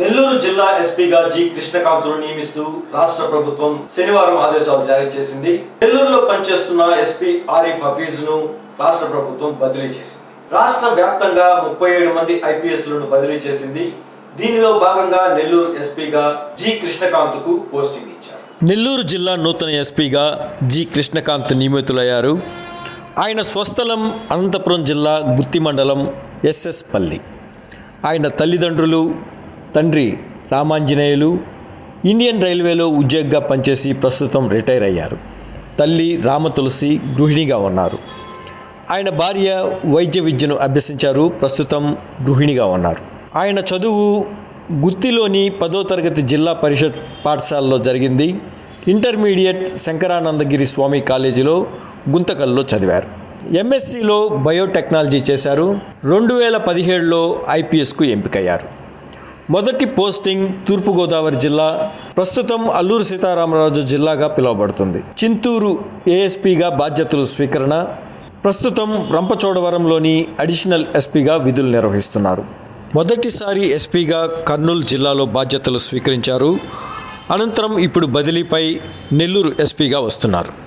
నెల్లూరు జిల్లా ఎస్పీగా జి కృష్ణకాంతులు నియమిస్తూ రాష్ట్ర ప్రభుత్వం శనివారం ఆదేశాలు జారీ చేసింది. నెల్లూరులో పనిచేస్తున్న ఎస్పీ ఆరిఫ్ హఫీజ్ను రాష్ట్ర ప్రభుత్వం బదిలీ చేసింది. రాష్ట్ర వ్యాప్తంగా ముప్పై ఏడు మంది ఐపీఎస్లను బదిలీ చేసింది. దీనిలో భాగంగా నెల్లూరు ఎస్పీగా జి కృష్ణకాంత్కు పోస్టింగ్ ఇచ్చారు. నెల్లూరు జిల్లా నూతన ఎస్పీగా జి కృష్ణకాంత్ నియమితులయ్యారు. ఆయన స్వస్థలం అనంతపురం జిల్లా గుత్తి మండలం ఎస్ఎస్ పల్లి. ఆయన తల్లిదండ్రులు తండ్రి రామాంజనేయులు ఇండియన్ రైల్వేలో ఉద్యోగిగా పనిచేసి ప్రస్తుతం రిటైర్ అయ్యారు. తల్లి రామ తులసి గృహిణిగా ఉన్నారు. ఆయన భార్య వైద్య విద్యను అభ్యసించారు. ప్రస్తుతం గృహిణిగా ఉన్నారు. ఆయన చదువు గుత్తిలోని పదో తరగతి జిల్లా పరిషత్ పాఠశాలలో జరిగింది. ఇంటర్మీడియట్ శంకరానందగిరి స్వామి కాలేజీలో గుంతకల్లో చదివారు. ఎంఎస్సిలో బయోటెక్నాలజీ చేశారు. రెండు వేల పదిహేడులో ఐపీఎస్కు ఎంపికయ్యారు. మొదటి పోస్టింగ్ తూర్పుగోదావరి జిల్లా ప్రస్తుతం అల్లూరు సీతారామరాజు జిల్లాగా పిలువబడుతుంది. చింతూరు ఏఎస్పీగా బాధ్యతలు స్వీకరణ ప్రస్తుతం రంపచోడవరంలోని అడిషనల్ ఎస్పీగా విధులు నిర్వహిస్తున్నారు. మొదటిసారి ఎస్పీగా కర్నూలు జిల్లాలో బాధ్యతలు స్వీకరించారు. అనంతరం ఇప్పుడు బదిలీపై నెల్లూరు ఎస్పీగా వస్తున్నారు.